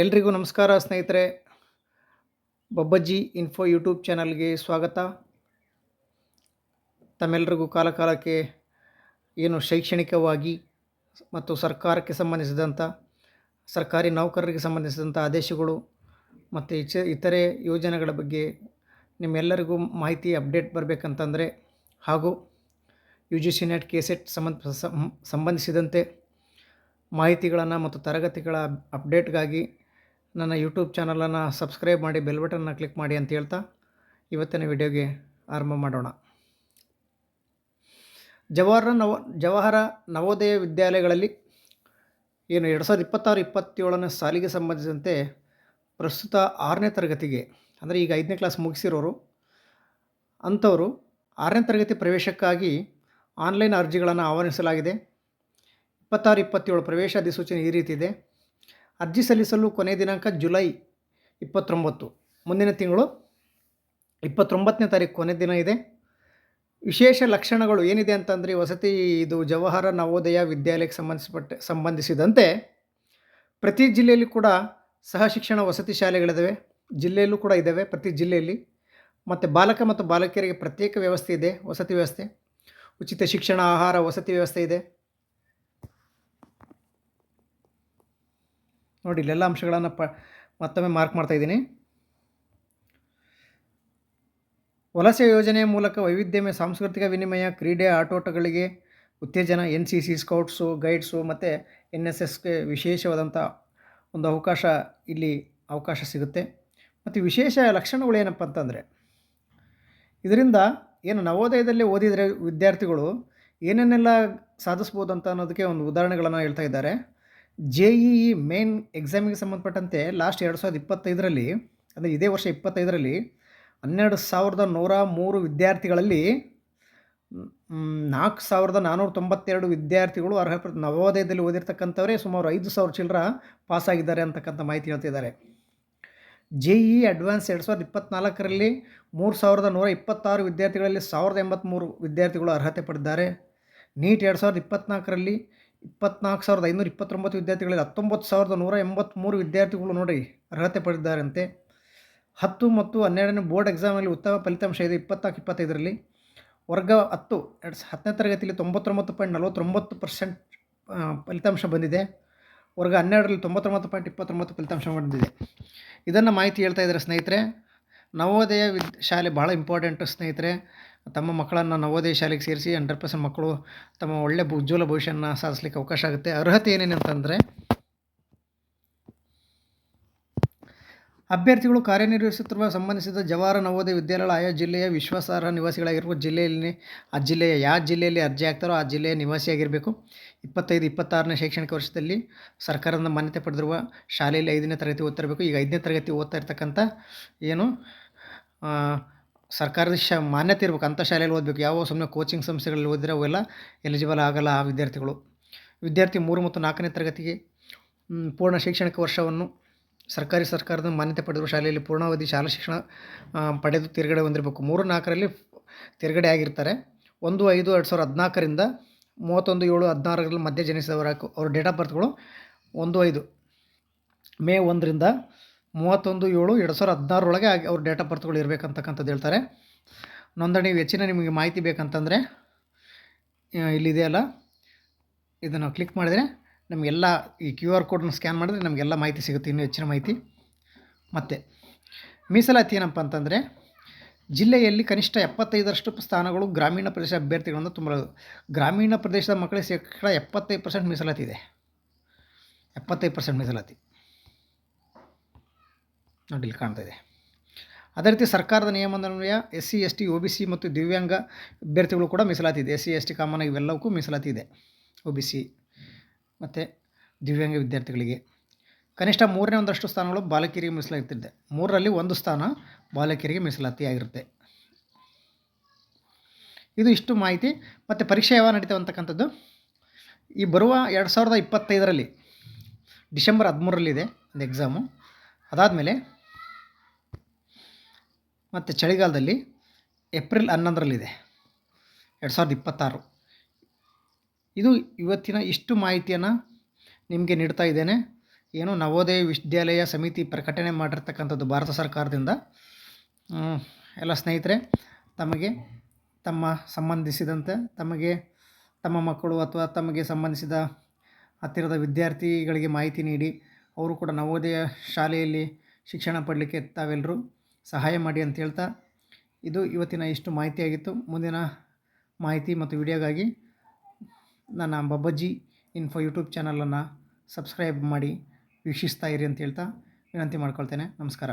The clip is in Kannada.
ಎಲ್ರಿಗೂ ನಮಸ್ಕಾರ ಸ್ನೇಹಿತರೆ. ಬಬ್ಬಜ್ಜಿ ಇನ್ಫೋ ಯೂಟ್ಯೂಬ್ ಚಾನಲ್ಗೆ ಸ್ವಾಗತ. ತಮ್ಮೆಲ್ರಿಗೂ ಕಾಲಕಾಲಕ್ಕೆ ಏನು ಶೈಕ್ಷಣಿಕವಾಗಿ ಮತ್ತು ಸರ್ಕಾರಕ್ಕೆ ಸಂಬಂಧಿಸಿದಂಥ ಸರ್ಕಾರಿ ನೌಕರರಿಗೆ ಸಂಬಂಧಿಸಿದಂಥ ಆದೇಶಗಳು ಮತ್ತು ಇಚ, ಇತರೆ ಯೋಜನೆಗಳ ಬಗ್ಗೆ ನಿಮ್ಮೆಲ್ಲರಿಗೂ ಮಾಹಿತಿ ಅಪ್ಡೇಟ್ ಬರಬೇಕಂತಂದರೆ ಹಾಗೂ U G C NET K SET ಸಂಬಂಧ, ಸಂಬಂಧಿಸಿದಂತೆ ಮಾಹಿತಿಗಳನ್ನು ಮತ್ತು ತರಗತಿಗಳ ಅಪ್ಡೇಟ್ಗಾಗಿ ನನ್ನ ಯೂಟ್ಯೂಬ್ ಚಾನಲನ್ನು ಸಬ್ಸ್ಕ್ರೈಬ್ ಮಾಡಿ ಬೆಲ್ ಬಟನ್ನ ಕ್ಲಿಕ್ ಮಾಡಿ ಅಂತ ಹೇಳ್ತಾ ಇವತ್ತಿನ ವಿಡಿಯೋಗೆ ಆರಂಭ ಮಾಡೋಣ. ಜವಾಹರ ನವ ಜವಾಹರ ನವೋದಯ ವಿದ್ಯಾಲಯಗಳಲ್ಲಿ ಏನು ಎರಡು ಸಾವಿರದ ಇಪ್ಪತ್ತಾರು ಇಪ್ಪತ್ತೇಳನೇ ಸಾಲಿಗೆ ಸಂಬಂಧಿಸಿದಂತೆ ಪ್ರಸ್ತುತ ಆರನೇ ತರಗತಿಗೆ, ಅಂದರೆ ಈಗ ಐದನೇ ಕ್ಲಾಸ್ ಮುಗಿಸಿರೋರು, ಅಂಥವರು ಆರನೇ ತರಗತಿ ಪ್ರವೇಶಕ್ಕಾಗಿ ಆನ್ಲೈನ್ ಅರ್ಜಿಗಳನ್ನು ಆಹ್ವಾನಿಸಲಾಗಿದೆ. ಇಪ್ಪತ್ತಾರು, ಇಪ್ಪತ್ತೇಳು ಪ್ರವೇಶ ಅಧಿಸೂಚನೆ ಈ ರೀತಿ ಇದೆ. ಅರ್ಜಿ ಸಲ್ಲಿಸಲು ಕೊನೆಯ ದಿನಾಂಕ ಜುಲೈ ಇಪ್ಪತ್ತೊಂಬತ್ತು. ಮುಂದಿನ ತಿಂಗಳು ಇಪ್ಪತ್ತೊಂಬತ್ತನೇ ತಾರೀಕು ಕೊನೆ ದಿನ ಇದೆ. ವಿಶೇಷ ಲಕ್ಷಣಗಳು ಏನಿದೆ ಅಂತಂದರೆ ವಸತಿ ಇದು ಜವಾಹರ ನವೋದಯ ವಿದ್ಯಾಲಯಕ್ಕೆ ಸಂಬಂಧಿಸಪಟ್ಟ, ಸಂಬಂಧಿಸಿದಂತೆ ಪ್ರತಿ ಜಿಲ್ಲೆಯಲ್ಲಿ ಕೂಡ ಸಹ ಶಿಕ್ಷಣ ವಸತಿ ಶಾಲೆಗಳಿದ್ದಾವೆ ಜಿಲ್ಲೆಯಲ್ಲೂ ಕೂಡ ಇದ್ದಾವೆ ಪ್ರತಿ ಜಿಲ್ಲೆಯಲ್ಲಿ. ಮತ್ತು ಬಾಲಕ ಮತ್ತು ಬಾಲಕಿಯರಿಗೆ ಪ್ರತ್ಯೇಕ ವ್ಯವಸ್ಥೆ ಇದೆ, ವಸತಿ ವ್ಯವಸ್ಥೆ. ಉಚಿತ ಶಿಕ್ಷಣ, ಆಹಾರ, ವಸತಿ ವ್ಯವಸ್ಥೆ ಇದೆ. ನೋಡಿ ಇಲ್ಲೆಲ್ಲ ಅಂಶಗಳನ್ನು ಪ, ಮತ್ತೊಮ್ಮೆ ಮಾರ್ಕ್ ಮಾಡ್ತಾ ಇದ್ದೀನಿ. ವಲಸೆ ಯೋಜನೆಯ ಮೂಲಕ ವೈವಿಧ್ಯಮಯ ಸಾಂಸ್ಕೃತಿಕ ವಿನಿಮಯ, ಕ್ರೀಡೆ ಆಟೋಟಗಳಿಗೆ ಉತ್ತೇಜನ, N C C scouts, guides ಮತ್ತು ಎನ್ ಎಸ್ ಎಸ್ಗೆ ವಿಶೇಷವಾದಂಥ ಒಂದು ಅವಕಾಶ ಇಲ್ಲಿ ಅವಕಾಶ ಸಿಗುತ್ತೆ. ಮತ್ತು ವಿಶೇಷ ಲಕ್ಷಣಗಳು ಏನಪ್ಪ ಅಂತಂದರೆ, ಇದರಿಂದ ಏನು ನವೋದಯದಲ್ಲಿ ಓದಿದರೆ ವಿದ್ಯಾರ್ಥಿಗಳು ಏನೇನೆಲ್ಲ ಸಾಧಿಸ್ಬೋದು ಅಂತ ಅನ್ನೋದಕ್ಕೆ ಒಂದು ಉದಾಹರಣೆಗಳನ್ನು ಹೇಳ್ತಾ ಇದ್ದಾರೆ. ಜೆ ಇ ಇ ಮೇನ್ ಎಕ್ಸಾಮಿಗೆ ಸಂಬಂಧಪಟ್ಟಂತೆ ಲಾಸ್ಟ್ ಎರಡು ಸಾವಿರದ ಇಪ್ಪತ್ತೈದರಲ್ಲಿ, ಅಂದರೆ ಇದೇ ವರ್ಷ ಇಪ್ಪತ್ತೈದರಲ್ಲಿ, ಹನ್ನೆರಡು ಸಾವಿರದ ನೂರ ಮೂರು ವಿದ್ಯಾರ್ಥಿಗಳಲ್ಲಿ ನಾಲ್ಕು ಸಾವಿರದ ನಾನ್ನೂರ ತೊಂಬತ್ತೆರಡು ವಿದ್ಯಾರ್ಥಿಗಳು ಅರ್ಹ ನವೋದಯದಲ್ಲಿ ಓದಿರ್ತಕ್ಕಂಥವರೇ ಸುಮಾರು ಐದು ಸಾವಿರ ಚಿಲ್ಲರ ಪಾಸಾಗಿದ್ದಾರೆ ಅಂತಕ್ಕಂಥ ಮಾಹಿತಿ ಹೇಳ್ತಿದ್ದಾರೆ. ಜೆ ಇ ಅಡ್ವಾನ್ಸ್ ಎರಡು ಸಾವಿರದ ಇಪ್ಪತ್ತ್ನಾಲ್ಕರಲ್ಲಿ ಮೂರು ಸಾವಿರದ ನೂರ ಇಪ್ಪತ್ತಾರು ವಿದ್ಯಾರ್ಥಿಗಳಲ್ಲಿ ಸಾವಿರದ ಎಂಬತ್ತ್ಮೂರು ವಿದ್ಯಾರ್ಥಿಗಳು ಅರ್ಹತೆ ಪಡೆದಿದ್ದಾರೆ. ನೀಟ್ ಎರಡು ಸಾವಿರದ ಇಪ್ಪತ್ತ್ನಾಲ್ಕರಲ್ಲಿ ಇಪ್ಪತ್ನಾಲ್ಕು ಸಾವಿರದ ಐನೂರ ಇಪ್ಪತ್ತೊಂಬತ್ತು ವಿದ್ಯಾರ್ಥಿಗಳಲ್ಲಿ ಹತ್ತೊಂಬತ್ತು ಸಾವಿರದ ನೂರ ಎಂಬತ್ತ್ಮೂರು ವಿದ್ಯಾರ್ಥಿಗಳು ನೋಡಿ ಅರ್ಹತೆ ಪಡೆದಿದ್ದಾರಂತೆ. ಹತ್ತು ಮತ್ತು ಹನ್ನೆರಡನೇ ಬೋರ್ಡ್ ಎಕ್ಸಾಮಲ್ಲಿ ಉತ್ತಮ ಫಲಿತಾಂಶ ಇದೆ ಇಪ್ಪತ್ನಾಲ್ಕು ಇಪ್ಪತ್ತೈದರಲ್ಲಿ. ವರ್ಗ ಹತ್ತು, ಎರಡು ಹತ್ತನೇ ತರಗತಿಯಲ್ಲಿ ತೊಂಬತ್ತೊಂಬತ್ತು ಪಾಯಿಂಟ್ ನಲವತ್ತೊಂಬತ್ತು ಪರ್ಸೆಂಟ್ ಫಲಿತಾಂಶ ಬಂದಿದೆ. ವರ್ಗ ಹನ್ನೆರಡರಲ್ಲಿ ತೊಂಬತ್ತೊಂಬತ್ತು ಪಾಯಿಂಟ್ ಇಪ್ಪತ್ತೊಂಬತ್ತು ಫಲಿತಾಂಶ ಬಂದಿದೆ. ಇದನ್ನು ಮಾಹಿತಿ ಹೇಳ್ತಾ ಇದ್ದಾರೆ ಸ್ನೇಹಿತರೆ. ನವೋದಯ ವಿದ್ ಶಾಲೆ ಭಾಳ ಇಂಪಾರ್ಟೆಂಟ್ ಸ್ನೇಹಿತರೆ. ತಮ್ಮ ಮಕ್ಕಳನ್ನು ನವೋದಯ ಶಾಲೆಗೆ ಸೇರಿಸಿ ಹಂಡ್ರೆಡ್ ಪರ್ಸೆಂಟ್ ಮಕ್ಕಳು ತಮ್ಮ ಒಳ್ಳೆಯ ಉಜ್ವಲ ಭವಿಷ್ಯನ ಸಾಧಿಸ್ಲಿಕ್ಕೆ ಅವಕಾಶ ಆಗುತ್ತೆ. ಅರ್ಹತೆ ಏನೇನು ಅಂತಂದರೆ ಅಭ್ಯರ್ಥಿಗಳು ಕಾರ್ಯನಿರ್ವಹಿಸುತ್ತಿರುವ ಸಂಬಂಧಿಸಿದ ಜವಾಹರ ನವೋದಯ ವಿದ್ಯಾಲಯಗಳ ಆಯಾ ಜಿಲ್ಲೆಯ ವಿಶ್ವಾಸಾರ್ಹ ನಿವಾಸಿಗಳಾಗಿರುವ ಜಿಲ್ಲೆಯಲ್ಲಿ, ಆ ಜಿಲ್ಲೆಯ ಯಾವ ಜಿಲ್ಲೆಯಲ್ಲಿ ಅರ್ಜಿ ಹಾಕ್ತಾರೋ ಆ ಜಿಲ್ಲೆಯ ನಿವಾಸಿಯಾಗಿರಬೇಕು. ಇಪ್ಪತ್ತೈದು, ಇಪ್ಪತ್ತಾರನೇ ಶೈಕ್ಷಣಿಕ ವರ್ಷದಲ್ಲಿ ಸರ್ಕಾರದಿಂದ ಮಾನ್ಯತೆ ಪಡೆದಿರುವ ಶಾಲೆಯಲ್ಲಿ ಐದನೇ ತರಗತಿ ಓದ್ತಿರಬೇಕು. ಈಗ ಐದನೇ ತರಗತಿ ಓದ್ತಾ ಇರ್ತಕ್ಕಂಥ ಏನು ಸರ್ಕಾರದ ಶ, ಮಾನ್ಯತೆ ಇರಬೇಕು. ಅಂಥ ಶಾಲೆಯಲ್ಲಿ ಓದಬೇಕು. ಯಾವ ಸುಮ್ಮನೆ ಕೋಚಿಂಗ್ ಸಂಸ್ಥೆಗಳಲ್ಲಿ ಓದಿದ್ರೆ ಅವೆಲ್ಲ ಎಲಿಜಿಬಲ್ ಆಗಲ್ಲ ಆ ವಿದ್ಯಾರ್ಥಿಗಳು. ವಿದ್ಯಾರ್ಥಿ ಮೂರು ಮತ್ತು ನಾಲ್ಕನೇ ತರಗತಿಗೆ ಪೂರ್ಣ ಶೈಕ್ಷಣಿಕ ವರ್ಷವನ್ನು ಸರ್ಕಾರಿ ಸರ್ಕಾರದ ಮಾನ್ಯತೆ ಪಡೆದಿರುವ ಶಾಲೆಯಲ್ಲಿ ಪೂರ್ಣಾವಧಿ ಶಾಲಾ ಶಿಕ್ಷಣ ಪಡೆದು ತಿರುಗಡೆ ಹೊಂದಿರಬೇಕು. ಮೂರು ನಾಲ್ಕರಲ್ಲಿ ತಿರುಗಡೆ ಆಗಿರ್ತಾರೆ. ಒಂದು ಐದು ಎರಡು ಸಾವಿರದ ಹದಿನಾಲ್ಕರಿಂದ ಮೂವತ್ತೊಂದು ಏಳು ಹದಿನಾರರಲ್ಲಿ ಮಧ್ಯೆ ಜನಿಸಿದವರ ಅವ್ರ ಡೇಟ್ ಆಫ್ ಬರ್ತ್ಗಳು ಒಂದು ಐದು. ಮೇ ಒಂದರಿಂದ ಮೂವತ್ತೊಂದು ಏಳು ಎರಡು ಸಾವಿರದ ಹದಿನಾರರೊಳಗೆ ಆಗಿ ಅವ್ರ ಡೇಟ್ ಆಫ್ ಬರ್ತ್ಗಳು ಇರಬೇಕಂತಕ್ಕಂಥದ್ದು ಹೇಳ್ತಾರೆ. ನೋಂದಣಿ ಹೆಚ್ಚಿನ ನಿಮಗೆ ಮಾಹಿತಿ ಬೇಕಂತಂದರೆ ಇಲ್ಲಿದೆಯಲ್ಲ ಇದನ್ನು ಕ್ಲಿಕ್ ಮಾಡಿದರೆ ನಮಗೆಲ್ಲ ಈ ಕ್ಯೂ ಆರ್ ಕೋಡ್ನ ಸ್ಕ್ಯಾನ್ ಮಾಡಿದ್ರೆ ನಮಗೆಲ್ಲ ಮಾಹಿತಿ ಸಿಗುತ್ತೆ, ಇನ್ನೂ ಹೆಚ್ಚಿನ ಮಾಹಿತಿ. ಮತ್ತು, ಮೀಸಲಾತಿ ಏನಪ್ಪ ಅಂತಂದರೆ, ಜಿಲ್ಲೆಯಲ್ಲಿ ಕನಿಷ್ಠ ಎಪ್ಪತ್ತೈದರಷ್ಟು ಸ್ಥಾನಗಳು ಗ್ರಾಮೀಣ ಪ್ರದೇಶ ಅಭ್ಯರ್ಥಿಗಳನ್ನು ತುಂಬ ಗ್ರಾಮೀಣ ಪ್ರದೇಶದ ಮಕ್ಕಳಿಗೆ ಶೇಕಡ ಎಪ್ಪತ್ತೈದು ಪರ್ಸೆಂಟ್ ಮೀಸಲಾತಿ ಇದೆ. ಎಪ್ಪತ್ತೈದು ಪರ್ಸೆಂಟ್ ಮೀಸಲಾತಿ. ನೋಡಿ, ಇಲ್ಲಿ ಕಾಣ್ತಾ ಇದೆ. ಅದೇ ರೀತಿ ಸರ್ಕಾರದ ನಿಯಮದನ್ವಯ S C S T O B C ಮತ್ತು ದಿವ್ಯಾಂಗ ಅಭ್ಯರ್ಥಿಗಳು ಕೂಡ ಮೀಸಲಾತಿ ಇದೆ. S C S T common ಇವೆಲ್ಲವಕ್ಕೂ ಮೀಸಲಾತಿ ಇದೆ ಒ ಬಿ ಸಿ. ಮತ್ತು ದಿವ್ಯಾಂಗ ವಿದ್ಯಾರ್ಥಿಗಳಿಗೆ. ಕನಿಷ್ಠ ಮೂರನೇ ಒಂದಷ್ಟು ಸ್ಥಾನಗಳು ಬಾಲಕಿಯರಿಗೆ ಮೀಸಲಾಗುತ್ತಿದ್ದೆ ಮೂರರಲ್ಲಿ ಒಂದು ಸ್ಥಾನ ಬಾಲಕಿಯರಿಗೆ ಮೀಸಲಾತಿಯಾಗಿರುತ್ತೆ. ಇದು ಇಷ್ಟು ಮಾಹಿತಿ. ಮತ್ತು ಪರೀಕ್ಷೆ ಯಾವಾಗ ನಡೀತಾವಂತಕ್ಕಂಥದ್ದು? ಈ ಬರುವ ಎರಡು ಸಾವಿರದ ಇಪ್ಪತ್ತೈದರಲ್ಲಿ, ಡಿಸೆಂಬರ್ ಹದಿಮೂರರಲ್ಲಿದೆ ಒಂದು ಎಕ್ಸಾಮು ಅದಾದಮೇಲೆ ಮತ್ತು ಚಳಿಗಾಲದಲ್ಲಿ ಏಪ್ರಿಲ್ ಹನ್ನೊಂದರಲ್ಲಿದೆ. ಎರಡು ಸಾವಿರದ ಇಪ್ಪತ್ತಾರು. ಇದು ಇವತ್ತಿನ ಇಷ್ಟು ಮಾಹಿತಿಯನ್ನು ನಿಮಗೆ ನೀಡ್ತಾ ಇದ್ದೇನೆ. ಏನು ನವೋದಯ ವಿದ್ಯಾಲಯ ಸಮಿತಿ ಪ್ರಕಟಣೆ ಮಾಡಿರ್ತಕ್ಕಂಥದ್ದು ಭಾರತ ಸರ್ಕಾರದಿಂದ. ಎಲ್ಲ ಸ್ನೇಹಿತರೆ, ತಮಗೆ ತಮ್ಮ ಸಂಬಂಧಿಸಿದಂತೆ, ತಮಗೆ ತಮ್ಮ ಮಕ್ಕಳು ಅಥವಾ ತಮಗೆ ಸಂಬಂಧಿಸಿದ ಹತ್ತಿರದ ವಿದ್ಯಾರ್ಥಿಗಳಿಗೆ ಮಾಹಿತಿ ನೀಡಿ, ಅವರು ಕೂಡ ನವೋದಯ ಶಾಲೆಯಲ್ಲಿ ಶಿಕ್ಷಣ ಪಡಲಿಕ್ಕೆ ತಾವೆಲ್ಲರೂ ಸಹಾಯ ಮಾಡಿ ಅಂತ ಹೇಳ್ತಾ, ಇದು ಇವತ್ತಿನ ಇಷ್ಟು ಮಾಹಿತಿಯಾಗಿತ್ತು. ಮುಂದಿನ ಮಾಹಿತಿ ಮತ್ತು ವಿಡಿಯೋಗಾಗಿ ನನ್ನ ಬಬ್ಬಜ್ಜಿ ಇನ್ಫೋ ಯೂಟ್ಯೂಬ್ ಚಾನಲನ್ನು ಸಬ್ಸ್ಕ್ರೈಬ್ ಮಾಡಿ ವೀಕ್ಷಿಸ್ತಾ ಇರಿ ಅಂತ ಹೇಳ್ತಾ ವಿನಂತಿ ಮಾಡ್ಕೊಳ್ತೇನೆ. ನಮಸ್ಕಾರ.